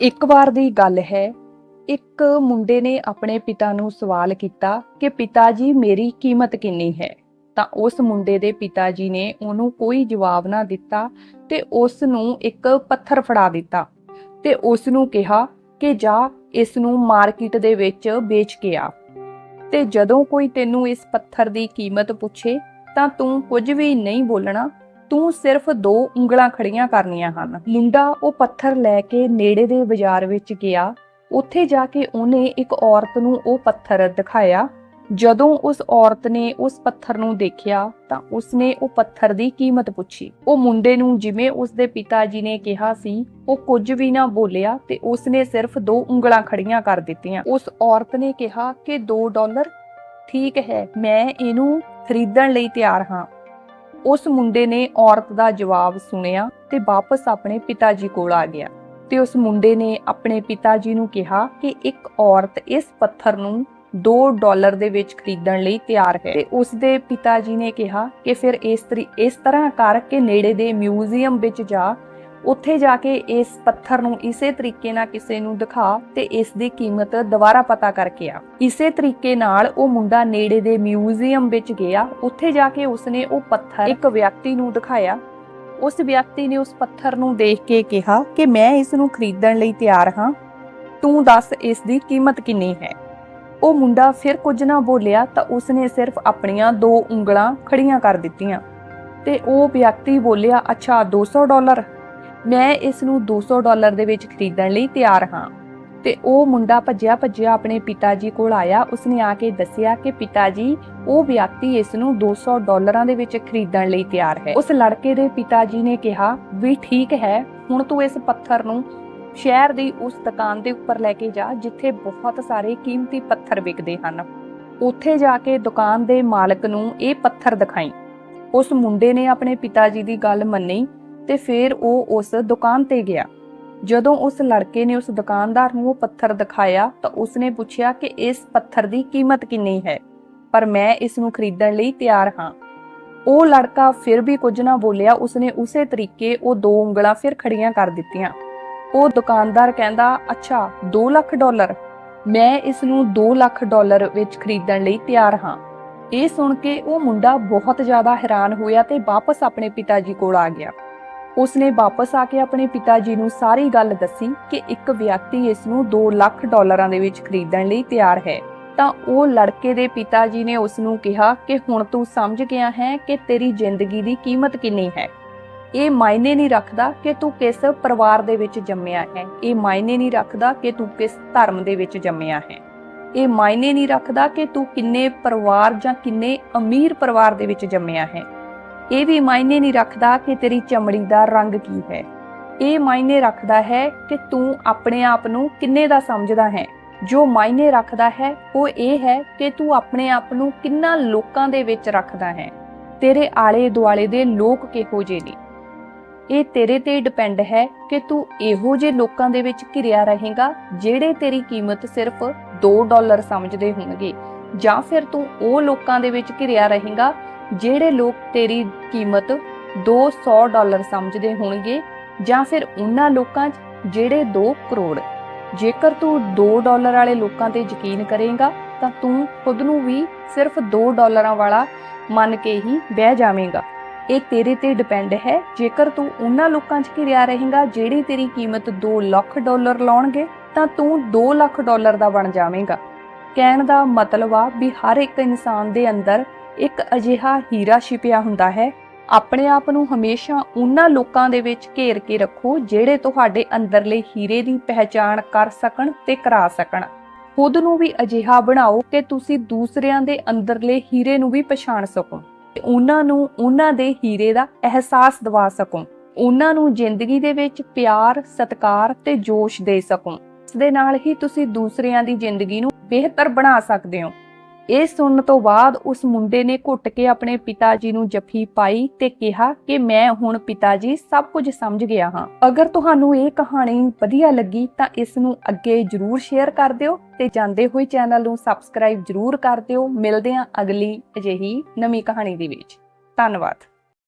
ਇੱਕ ਵਾਰ ਦੀ ਗੱਲ ਹੈ। ਇੱਕ ਮੁੰਡੇ ਨੇ ਆਪਣੇ ਪਿਤਾ ਨੂੰ ਸਵਾਲ ਕੀਤਾ ਕਿ ਪਿਤਾ ਜੀ, ਮੇਰੀ ਕੀਮਤ ਕਿੰਨੀ ਹੈ? ਤਾਂ ਉਸ ਮੁੰਡੇ ਦੇ ਪਿਤਾ ਜੀ ਨੇ ਉਹਨੂੰ ਕੋਈ ਜਵਾਬ ਨਾ ਦਿੱਤਾ ਤੇ ਉਸ ਨੂੰ ਇੱਕ ਪੱਥਰ ਫੜਾ ਦਿੱਤਾ ਤੇ ਉਸ ਨੂੰ ਕਿਹਾ ਕਿ ਜਾ, ਇਸ ਨੂੰ ਮਾਰਕੀਟ ਦੇ ਵਿੱਚ ਵੇਚ ਕੇ ਆ। ਤੇ ਜਦੋਂ ਕੋਈ ਤੈਨੂੰ ਇਸ ਪੱਥਰ ਦੀ ਕੀਮਤ ਪੁੱਛੇ ਤਾਂ ਤੂੰ ਕੁਝ ਵੀ ਨਹੀਂ ਬੋਲਣਾ ਤੂੰ ਸਿਰਫ ਦੋ ਉਂਗਲਾਂ ਖੜੀਆਂ ਕਰਨੀਆਂ ਹਨ। ਮੁੰਡਾ ਉਹ ਪੱਥਰ ਲੈ ਕੇ ਨੇੜੇ ਦੇ ਬਾਜ਼ਾਰ ਵਿੱਚ ਗਿਆ। ਉੱਥੇ ਜਾ ਕੇ ਉਹਨੇ ਇੱਕ ਔਰਤ ਨੂੰ ਉਹ ਪੱਥਰ ਦਿਖਾਇਆ। ਜਦੋਂ ਉਸ ਔਰਤ ਨੇ ਉਸ ਪੱਥਰ ਨੂੰ ਦੇਖਿਆ ਤਾਂ ਉਸਨੇ ਉਹ ਪੱਥਰ ਦੀ ਕੀਮਤ ਪੁੱਛੀ। ਉਹ ਮੁੰਡੇ ਨੂੰ ਜਿਵੇਂ ਉਸਦੇ ਪਿਤਾ ਜੀ ਨੇ ਕਿਹਾ ਸੀ, ਉਹ ਕੁਝ ਵੀ ਨਾ ਬੋਲਿਆ ਤੇ ਉਸਨੇ ਸਿਰਫ ਦੋ ਉਂਗਲਾਂ ਖੜੀਆਂ ਕਰ ਦਿੱਤੀਆਂ। ਉਸ ਔਰਤ ਨੇ ਕਿਹਾ ਕਿ 2 ਡਾਲਰ? ਠੀਕ ਹੈ, ਮੈਂ ਇਹਨੂੰ ਖਰੀਦਣ ਲਈ ਤਿਆਰ ਹਾਂ। ਉਸ ਮੁੰਡੇ ਨੇ ਔਰਤ ਦਾ ਜਵਾਬ ਸੁਣਿਆ ਤੇ ਵਾਪਸ ਆਪਣੇ ਪਿਤਾ ਜੀ ਕੋਲ ਆ ਗਿਆ। ਤੇ ਉਸ ਮੁੰਡੇ ਨੇ ਆਪਣੇ ਪਿਤਾ ਜੀ ਨੂੰ ਕਿਹਾ ਕਿ ਇੱਕ ਔਰਤ ਇਸ ਪੱਥਰ ਨੂੰ 2 ਡਾਲਰ ਦੇ ਵਿੱਚ ਖਰੀਦਣ ਲਈ ਤਿਆਰ ਹੈ। ਤੇ ਉਸ ਦੇ ਪਿਤਾ ਜੀ ਨੇ ਕਿਹਾ ਕਿ ਫਿਰ ਇਸ ਤਰੀ, ਇਸ ਤਰ੍ਹਾਂ ਕਰ ਕੇ ਨੇੜੇ ਦੇ ਮਿਊਜ਼ੀਅਮ ਵਿੱਚ ਜਾ ਉੱਥੇ ਜਾ ਕੇ ਇਸ ਪੱਥਰ ਨੂੰ ਇਸੇ ਤਰੀਕੇ ਨਾਲ ਕਿਸੇ ਨੂੰ ਦਿਖਾ ਤੇ ਇਸ ਦੀ ਕੀਮਤ ਦੁਬਾਰਾ ਪਤਾ ਕਰਕੇ ਆ। ਇਸੇ ਤਰੀਕੇ ਨਾਲ ਉਹ ਮੁੰਡਾ ਨੇੜੇ ਦੇ ਮਿਊਜ਼ੀਅਮ ਵਿੱਚ ਗਿਆ। ਉੱਥੇ ਜਾ ਕੇ ਉਸਨੇ ਉਹ ਪੱਥਰ ਇੱਕ ਵਿਅਕਤੀ ਨੂੰ ਦਿਖਾਇਆ। ਉਸ ਵਿਅਕਤੀ ਨੇ ਉਸ ਪੱਥਰ ਨੂੰ ਦੇਖ ਕੇ ਕਿਹਾ ਕਿ ਮੈਂ ਇਸ ਨੂੰ ਖਰੀਦਣ ਲਈ ਤਿਆਰ ਹਾਂ। ਤੂੰ ਦੱਸ ਇਸ ਦੀ ਕੀਮਤ ਕਿੰਨੀ ਹੈ? ਉਹ ਮੁੰਡਾ ਫਿਰ ਕੁਝ ਨਾ ਬੋਲਿਆ ਤਾਂ ਉਸਨੇ ਸਿਰਫ ਆਪਣੀਆਂ ਦੋ ਉਂਗਲਾਂ ਖੜੀਆਂ ਕਰ ਦਿੱਤੀਆਂ ਤੇ ਉਹ ਵਿਅਕਤੀ ਬੋਲਿਆ, ਅੱਛਾ 200 ਡਾਲਰ। ਮੈਂ ਇਸ ਨੂੰ 200 ਡਾਲਰ ਦੇ ਵਿੱਚ ਖਰੀਦਣ ਲਈ ਤਿਆਰ ਹਾਂ। ਤੇ ਉਹ ਮੁੰਡਾ ਭੱਜਿਆ ਭੱਜਿਆ ਆਪਣੇ ਪਿਤਾ ਜੀ ਕੋਲ ਆਇਆ। ਉਸਨੇ ਆ ਕੇ ਦੱਸਿਆ ਕਿ ਪਿਤਾ ਜੀ ਉਹ ਵਿਅਕਤੀ ਇਸ ਨੂੰ 200 ਡਾਲਰਾਂ ਦੇ ਵਿੱਚ ਖਰੀਦਣ ਲਈ ਤਿਆਰ ਹੈ। ਉਸ ਲੜਕੇ ਦੇ ਪਿਤਾ ਜੀ ਨੇ ਕਿਹਾ, ਵੀ ਠੀਕ ਹੈ, ਹੁਣ ਤੂੰ ਇਸ ਪੱਥਰ ਨੂੰ ਸ਼ਹਿਰ ਦੀ ਉਸ ਦੁਕਾਨ ਦੇ ਉੱਪਰ ਲੈ ਕੇ ਜਾ, ਜਿੱਥੇ ਬਹੁਤ ਸਾਰੇ ਕੀਮਤੀ ਪੱਥਰ ਵਿਕਦੇ ਹਨ। ਉੱਥੇ ਜਾ ਕੇ ਦੁਕਾਨ ਦੇ ਮਾਲਕ ਨੂੰ ਇਹ ਪੱਥਰ ਦਿਖਾਈ। ਉਸ ਮੁੰਡੇ ਨੇ ਆਪਣੇ ਪਿਤਾ ਜੀ ਦੀ ਗੱਲ ਮੰਨੀ। ਤੇ ਫਿਰ ਉਹ ਉਸ ਦੁਕਾਨ ਤੇ ਗਿਆ। ਜਦੋਂ ਉਸ ਲੜਕੇ ਨੇ ਉਸ ਦੁਕਾਨਦਾਰ ਨੂੰ ਉਹ ਪੱਥਰ ਦਿਖਾਇਆ, ਤਾਂ ਉਸਨੇ ਪੁੱਛਿਆ ਕਿ ਇਸ ਪੱਥਰ ਦੀ ਕੀਮਤ ਕਿੰਨੀ ਹੈ? ਪਰ ਮੈਂ ਇਸ ਨੂੰ ਖਰੀਦਣ ਲਈ ਤਿਆਰ ਹਾਂ। ਉਹ ਲੜਕਾ ਫਿਰ ਵੀ ਕੁਝ ਨਾ ਬੋਲਿਆ, ਉਸਨੇ ਉਸੇ ਤਰੀਕੇ ਉਹ ਦੋ ਉਂਗਲਾਂ ਫਿਰ ਖੜੀਆਂ ਕਰ ਦਿੱਤੀਆਂ। ਉਹ ਦੁਕਾਨਦਾਰ ਕਹਿੰਦਾ, ਅੱਛਾ 2 ਲੱਖ ਡਾਲਰ। ਮੈਂ ਇਸ ਨੂੰ 2 ਲੱਖ ਡਾਲਰ ਵਿੱਚ ਖਰੀਦਣ ਲਈ ਤਿਆਰ ਹਾਂ। ਇਹ ਸੁਣ ਕੇ ਉਹ ਮੁੰਡਾ ਬਹੁਤ ਜ਼ਿਆਦਾ ਹੈਰਾਨ ਹੋਇਆ ਤੇ ਵਾਪਸ ਆਪਣੇ ਪਿਤਾ ਜੀ ਕੋਲ ਆ ਗਿਆ। ਉਸਨੇ ਵਾਪਸ ਆ ਕੇ ਆਪਣੇ ਪਿਤਾ ਜੀ ਨੂੰ ਸਾਰੀ ਗੱਲ ਦੱਸੀ ਕਿ ਇੱਕ ਵਿਅਕਤੀ ਇਸ ਨੂੰ 2 ਲੱਖ ਡਾਲਰਾਂ ਦੇ ਵਿੱਚ ਖਰੀਦਣ ਲਈ ਤਿਆਰ ਹੈ। ਤਾਂ ਉਹ ਲੜਕੇ ਦੇ ਪਿਤਾ ਜੀ ਨੇ ਉਸ ਨੂੰ ਕਿਹਾ ਕਿ ਹੁਣ ਤੂੰ ਸਮਝ ਗਿਆ ਹੈ ਕਿ ਤੇਰੀ ਜ਼ਿੰਦਗੀ ਦੀ ਕੀਮਤ ਕਿੰਨੀ ਹੈ। ਇਹ ਮਾਇਨੇ ਨਹੀਂ ਰੱਖਦਾ ਕਿ ਤੂੰ ਕਿਸ ਪਰਿਵਾਰ ਦੇ ਵਿੱਚ ਜੰਮਿਆ ਹੈ। ਇਹ ਮਾਇਨੇ ਨਹੀਂ ਰੱਖਦਾ ਕਿ ਤੂੰ ਕਿਸ ਧਰਮ ਦੇ ਵਿੱਚ ਜੰਮਿਆ ਹੈ। ਇਹ ਮਾਇਨੇ ਨਹੀਂ ਰੱਖਦਾ ਕਿ ਤੂੰ ਕਿੰਨੇ ਪਰਿਵਾਰ ਜਾਂ ਕਿੰਨੇ ਅਮੀਰ ਪਰਿਵਾਰ ਦੇ ਵਿੱਚ ਜੰਮਿਆ ਹੈ। ਇਹ ਵੀ ਮਾਇਨੇ ਨਹੀਂ ਰੱਖਦਾ ਕਿ ਤੇਰੀ ਚਮੜੀ ਦਾ ਰੰਗ ਕੀ ਹੈ। ਇਹ ਮਾਇਨੇ ਰੱਖਦਾ ਹੈ ਕਿ ਤੂੰ ਆਪਣੇ ਆਪ ਨੂੰ ਕਿੰਨੇ ਦਾ ਸਮਝਦਾ ਹੈ। ਜੋ ਮਾਇਨੇ ਰੱਖਦਾ ਹੈ, ਉਹ ਇਹ ਹੈ ਕਿ ਤੂੰ ਆਪਣੇ ਆਪ ਨੂੰ ਕਿੰਨਾ ਲੋਕਾਂ ਦੇ ਵਿੱਚ ਰੱਖਦਾ ਹੈ। ਤੇਰੇ ਆਲੇ ਦੁਆਲੇ ਦੇ ਲੋਕ ਕਿਹੋ ਜਿਹੇ ਨੇ? ਇਹ ਤੇਰੇ ਤੇ ਡਿਪੈਂਡ ਹੈ ਕਿ ਤੂੰ ਇਹੋ ਜਿਹੇ ਲੋਕਾਂ ਦੇ ਵਿੱਚ ਘਿਰਿਆ ਰਹੇਗਾ ਜਿਹੜੇ ਤੇਰੀ ਕੀਮਤ ਸਿਰਫ 2 ਡਾਲਰ ਸਮਝਦੇ ਹੋਣਗੇ। ਜਾਂ ਫਿਰ ਤੂੰ ਉਹ ਲੋਕਾਂ ਦੇ ਵਿੱਚ ਘਿਰਿਆ ਰਹੇਗਾ ਜਿਹੜੇ ਲੋਕ ਤੇਰੀ ਕੀਮਤ 200 ਡਾਲਰ ਸਮਝਦੇ ਹੋਣਗੇ ਜਾਂ ਫਿਰ ਉਹਨਾਂ ਲੋਕਾਂ 'ਚ ਜਿਹੜੇ 2 ਕਰੋੜ। ਜੇਕਰ ਤੂੰ 2 ਡਾਲਰ ਵਾਲੇ ਲੋਕਾਂ ਤੇ ਯਕੀਨ ਕਰੇਗਾ, ਤਾਂ ਤੂੰ ਖੁਦ ਨੂੰ ਵੀ ਸਿਰਫ 2 ਡਾਲਰਾਂ ਵਾਲਾ ਮੰਨ ਕੇ ਹੀ ਬਹਿ ਜਾਵੇਂਗਾ। ਇਹ ਤੇਰੇ ਤੇ ਡਿਪੈਂਡ ਹੈ। ਜੇਕਰ ਤੂੰ ਉਹਨਾਂ ਲੋਕਾਂ 'ਚ ਘਿਰਿਆ ਰਹੇਗਾ ਜਿਹੜੇ ਤੇਰੀ ਕੀਮਤ 2 ਲੱਖ ਡਾਲਰ ਲਾਉਣਗੇ, ਤਾਂ ਤੂੰ 2 ਲੱਖ ਡਾਲਰ ਦਾ ਬਣ ਜਾਵੇਂਗਾ। ਕਹਿਣ ਦਾ ਮਤਲਬ ਆ ਵੀ ਹਰ ਇੱਕ ਇਨਸਾਨ ਦੇ ਅੰਦਰ ਇੱਕ ਅਜਿਹਾ ਹੀਰਾ ਛਿਪਿਆ ਹੁੰਦਾ ਹੈ। ਆਪਣੇ ਆਪ ਨੂੰ ਹਮੇਸ਼ਾ ਉਹਨਾਂ ਲੋਕਾਂ ਦੇ ਵਿੱਚ ਘੇਰ ਕੇ ਰੱਖੋ ਜਿਹੜੇ ਤੁਹਾਡੇ ਅੰਦਰਲੇ ਹੀਰੇ ਦੀ ਪਹਿਚਾਣ ਕਰ ਸਕਣ ਤੇ ਕਰਾ ਸਕਣ। ਖੁਦ ਨੂੰ ਵੀ ਅਜਿਹਾ ਬਣਾਓ ਕਿ ਤੁਸੀਂ ਦੂਸਰਿਆਂ ਦੇ ਅੰਦਰਲੇ ਹੀਰੇ ਨੂੰ ਵੀ ਪਛਾਣ ਸਕੋ। ਤੇ ਉਹਨਾਂ ਨੂੰ ਉਹਨਾਂ ਦੇ ਹੀਰੇ ਦਾ ਅਹਿਸਾਸ ਦਿਵਾ ਸਕੋ। ਉਹਨਾਂ ਨੂੰ ਜ਼ਿੰਦਗੀ ਦੇ ਵਿੱਚ ਪਿਆਰ, ਸਤਿਕਾਰ ਤੇ ਜੋਸ਼ ਦੇ ਸਕੋ। ਇਸ ਦੇ ਨਾਲ ਹੀ ਤੁਸੀਂ ਦੂਸਰਿਆਂ ਦੀ ਜ਼ਿੰਦਗੀ ਨੂੰ ਬਿਹਤਰ ਬਣਾ ਸਕਦੇ ਹੋ। ਇਹ ਸੁਣਨ ਤੋਂ ਬਾਅਦ ਉਸ ਮੁੰਡੇ ਨੇ ਘੁੱਟ ਕੇ ਆਪਣੇ ਪਿਤਾ ਜੀ ਨੂੰ ਜੱਫੀ ਪਾਈ ਤੇ ਕਿਹਾ ਕਿ ਮੈਂ ਹੁਣ ਪਿਤਾ ਜੀ ਸਭ ਕੁਝ ਸਮਝ ਗਿਆ ਹਾਂ। ਅਗਰ ਤੁਹਾਨੂੰ ਇਹ ਕਹਾਣੀ ਵਧੀਆ ਲੱਗੀ ਤਾਂ ਇਸ ਨੂੰ ਅੱਗੇ ਜਰੂਰ ਸ਼ੇਅਰ ਕਰ ਦਿਓ ਤੇ ਜਾਂਦੇ ਹੋਏ ਚੈਨਲ ਨੂੰ ਸਬਸਕ੍ਰਾਈਬ ਜਰੂਰ ਕਰ ਦਿਓ। ਮਿਲਦੇ ਹਾਂ ਅਗਲੀ ਅਜਿਹੀ ਨਵੀਂ ਕਹਾਣੀ ਦੇ ਵਿੱਚ। ਧੰਨਵਾਦ।